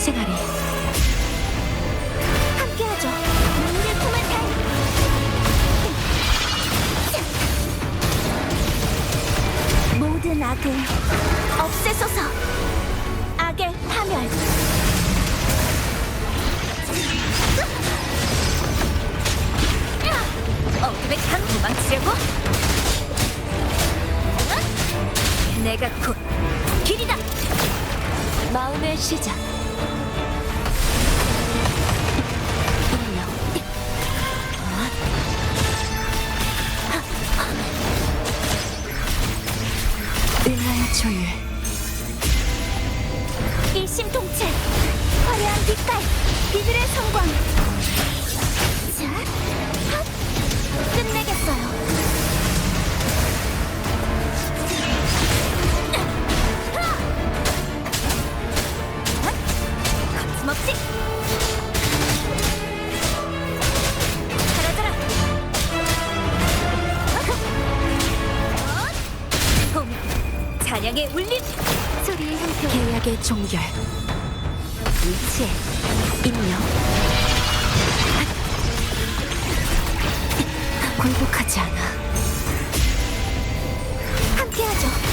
생활에 함께하죠. 문제 품에 달. 모든 악을 없애소서. 악의 파멸. 어둠의 강 도망치려고? 내가 곧 길이다. 마음의 시작. 은하의 조율. 일심동체. 화려한 빛깔. 비들의 성광. 사냥의 울림 소리의 형태 계약의 종결 위치 임명 굴복하지 않아 함께하죠